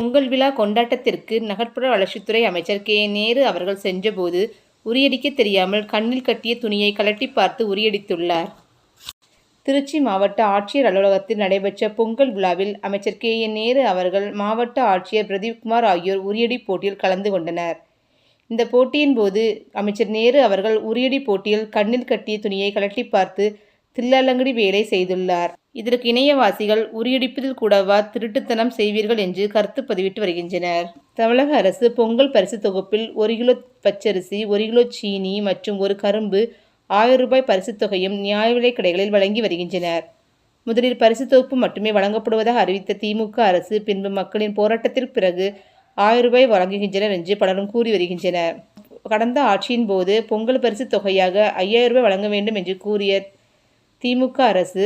பொங்கல் விழா கொண்டாட்டத்திற்கு நகர்ப்புற வளர்ச்சித்துறை அமைச்சர் கே நேரு அவர்கள் சென்றபோது உரியடிக்க தெரியாமல் கண்ணில் கட்டிய துணியை கலட்டி பார்த்து உரியடித்துள்ளார். திருச்சி மாவட்ட ஆட்சியர் அலுவலகத்தில் நடைபெற்ற பொங்கல் விழாவில் அமைச்சர் கே. என். நேரு அவர்கள் மாவட்ட ஆட்சியர் பிரதீப்குமார் ஆகியோர் உரியடி போட்டியில் கலந்து கொண்டனர். இந்த போட்டியின் போது அமைச்சர் நேரு அவர்கள் உரியடி போட்டியில் கண்ணில் கட்டிய துணியை கலட்டி பார்த்து தில்லாலங்கடி வேலை செய்துள்ளார். இதற்கு இணையவாசிகள் உரியடிப்பதில் கூடவா திருட்டுத்தனம் செய்வீர்கள் என்று கருத்து பதிவிட்டு வருகின்றனர். தமிழக அரசு பொங்கல் பரிசு தொகுப்பில் ஒரு கிலோ பச்சரிசி ஒரு கிலோ சீனி மற்றும் ஒரு கரும்பு ஆயிரம் ரூபாய் பரிசுத் தொகையும் நியாயவிலைக் கடைகளில் வழங்கி வருகின்றனர். முதலில் பரிசு தொகுப்பு மட்டுமே வழங்கப்படுவதாக அறிவித்த திமுக அரசு பின்பு மக்களின் போராட்டத்திற்கு பிறகு ஆயிரம் ரூபாய் வழங்குகின்றனர் என்று பலரும் கூறி வருகின்றனர். கடந்த ஆட்சியின் போது பொங்கல் பரிசு தொகையாக ஐயாயிரம் ரூபாய் வழங்க வேண்டும் என்று கூறிய திமுக அரசு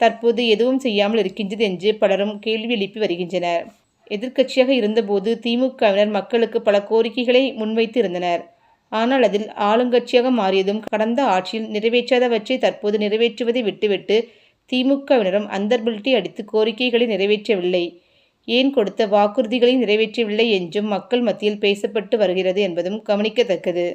தற்போது எதுவும் செய்யாமல் இருக்கின்றது என்று பலரும் கேள்வி எழுப்பி வருகின்றனர். எதிர்க்கட்சியாக இருந்தபோது திமுகவினர் மக்களுக்கு பல கோரிக்கைகளை முன்வைத்து இருந்தனர். ஆனால் அதில் ஆளுங்கட்சியாக மாறியதும் கடந்த ஆட்சியில் நிறைவேற்றாதவற்றை தற்போது நிறைவேற்றுவதை விட்டுவிட்டு திமுகவினரும் அந்தர்பில்ட்டி அடித்து கோரிக்கைகளை நிறைவேற்றவில்லை. ஏன் கொடுத்த வாக்குறுதிகளை நிறைவேற்றவில்லை என்றும் மக்கள் மத்தியில் பேசப்பட்டு வருகிறது என்பதும் கவனிக்கத்தக்கது.